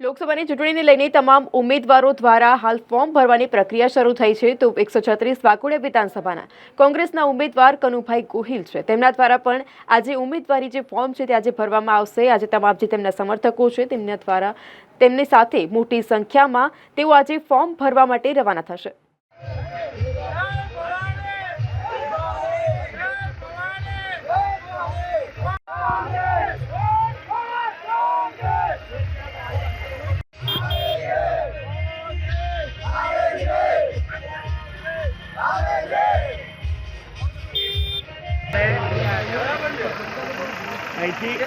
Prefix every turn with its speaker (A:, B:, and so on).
A: લોકસભાની ચૂંટણીને લઈને તમામ ઉમેદવારો દ્વારા હાલ ફોર્મ ભરવાની પ્રક્રિયા શરૂ થઈ છે. તો એકસો છત્રીસ વાઘોડિયા વિધાનસભાના કોંગ્રેસના ઉમેદવાર કનુભાઈ ગોહિલ છે. તેમના દ્વારા પણ આજે ઉમેદવારી જે ફોર્મ છે તે આજે ભરવામાં આવશે. આજે તમામ જે તેમના સમર્થકો છે તેમના દ્વારા તેમની સાથે મોટી સંખ્યામાં તેઓ આજે ફોર્મ ભરવા માટે રવાના થશે.
B: અહીંથી